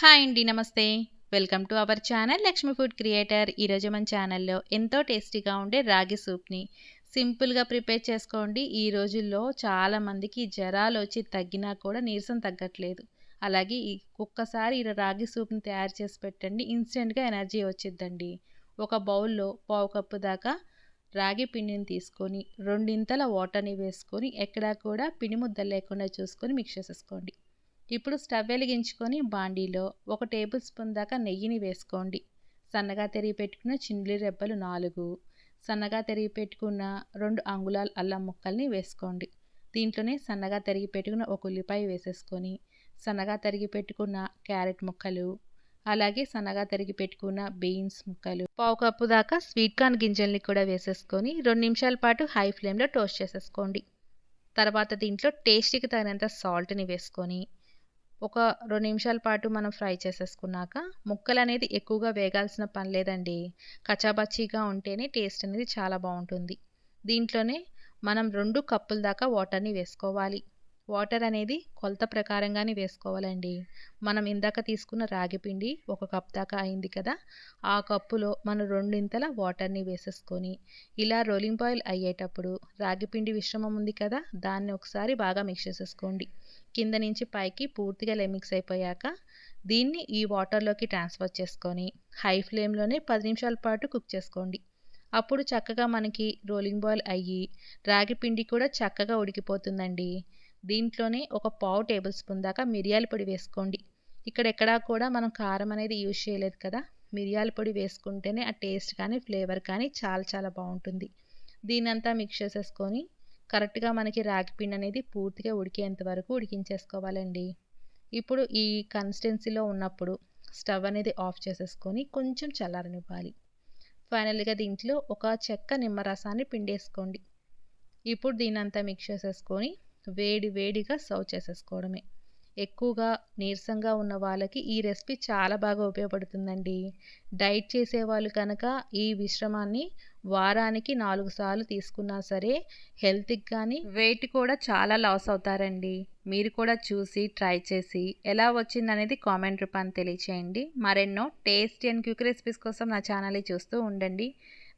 Hi అండి నమస్తే. Welcome to our channel Lakshmi food creator. ఈరోజు మన ఛానల్లో ఎంతో టేస్టీగా ఉండే రాగి సూప్ని సింపుల్గా ప్రిపేర్ చేసుకోండి. ఈ రోజుల్లో చాలామందికి జ్వరాలు వచ్చి తగ్గినా కూడా నీరసం తగ్గట్లేదు. అలాగే ఈ ఒక్కసారి ఈ రాగి సూప్ని తయారు చేసి పెట్టండి. ఇన్స్టెంట్గా ఎనర్జీ వచ్చిద్దండి. ఒక బౌల్లో పావు కప్పు దాకా రాగి పిండిని తీసుకొని రెండింతల వాటర్ని వేసుకొని ఎక్కడా కూడా పిండి ముద్దలు లేకుండా చూసుకొని మిక్స్ చేసేసుకోండి. ఇప్పుడు స్టవ్ వెలిగించుకొని బాండీలో ఒక టేబుల్ స్పూన్ దాకా నెయ్యిని వేసుకోండి. సన్నగా తరిగి పెట్టుకున్న చిండ్లి రెబ్బలు నాలుగు. సన్నగా తరిగి పెట్టుకున్న రెండు అంగుళాల అల్లం ముక్కల్ని వేసుకోండి. దీంట్లోనే సన్నగా తరిగి పెట్టుకున్న ఒక ఉల్లిపాయ వేసేసుకొని సన్నగా తరిగి పెట్టుకున్న క్యారెట్ ముక్కలు అలాగే సన్నగా తరిగి పెట్టుకున్న బీన్స్ ముక్కలు పావు కప్పు దాకా స్వీట్ కార్న్ గింజల్ని కూడా వేసేసుకొని రెండు నిమిషాల పాటు హై ఫ్లేమ్లో టోస్ట్ చేసేసుకోండి. తర్వాత దీంట్లో టేస్ట్కి తగినంత సాల్ట్ని వేసుకొని ఒక రెండు నిమిషాల పాటు మనం ఫ్రై చేసేసుకున్నాక ముక్కలు అనేది ఎక్కువగా వేగాల్సిన పని లేదండి. కచాబచ్చిగా ఉంటేనే టేస్ట్ అనేది చాలా బాగుంటుంది. దీంట్లోనే మనం రెండు కప్పుల దాకా వాటర్ని వేసుకోవాలి. వాటర్ అనేది కొలత ప్రకారంగానే వేసుకోవాలండి. మనం ఇందాక తీసుకున్న రాగి పిండి ఒక కప్ దాకా అయింది కదా ఆ కప్పులో మనం రెండింతల వాటర్ని వేసేసుకొని ఇలా రోలింగ్ బాయిల్ అయ్యేటప్పుడు రాగి పిండి మిశ్రమం ఉంది కదా దాన్ని ఒకసారి బాగా మిక్స్ చేసేసుకోండి. కింద నుంచి పైకి పూర్తిగా లెమిక్స్ అయిపోయాక దీన్ని ఈ వాటర్లోకి ట్రాన్స్ఫర్ చేసుకొని హై ఫ్లేమ్లోనే పది నిమిషాల పాటు కుక్ చేసుకోండి. అప్పుడు చక్కగా మనకి రోలింగ్ బాయిల్ అయ్యి రాగి పిండి కూడా చక్కగా ఉడికిపోతుందండి. దీంట్లోనే ఒక పావు టేబుల్ స్పూన్ దాకా మిరియాల పొడి వేసుకోండి. ఇక్కడ ఎక్కడా కూడా మనం కారం అనేది యూజ్ చేయలేదు కదా. మిరియాల పొడి వేసుకుంటేనే ఆ టేస్ట్ కానీ ఫ్లేవర్ కానీ చాలా చాలా బాగుంటుంది. దీనంతా మిక్స్ చేసేసుకొని కరెక్ట్గా మనకి రాగి పిండి అనేది పూర్తిగా ఉడికేంత వరకు ఉడికించేసుకోవాలండి. ఇప్పుడు ఈ కన్సిస్టెన్సీలో ఉన్నప్పుడు స్టవ్ అనేది ఆఫ్ చేసేసుకొని కొంచెం చల్లారనివ్వాలి. ఫైనల్గా దీంట్లో ఒక చెక్క నిమ్మరసాన్ని పిండేసుకోండి. ఇప్పుడు దీనంతా మిక్స్ చేసేసుకొని వేడి వేడిగా సర్వ్ చేసేసుకోవడమే. ఎక్కువగా నీరసంగా ఉన్న వాళ్ళకి ఈ రెసిపీ చాలా బాగా ఉపయోగపడుతుందండి. డైట్ చేసే వాళ్ళు కనుక ఈ విశ్రమాన్ని వారానికి నాలుగు సార్లు తీసుకున్నా సరే హెల్త్కి కానీ వెయిట్ కూడా చాలా లాస్ అవుతారండి. మీరు కూడా చూసి ట్రై చేసి ఎలా వచ్చిందనేది కామెంట్ రూపాన్ని తెలియచేయండి. మరెన్నో టేస్టీ అండ్ క్విక్ రెసిపీస్ కోసం నా ఛానల్ని చూస్తూ ఉండండి.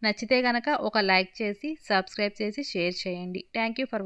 నచ్చితే కనుక ఒక లైక్ చేసి సబ్స్క్రైబ్ చేసి షేర్ చేయండి. Thank you for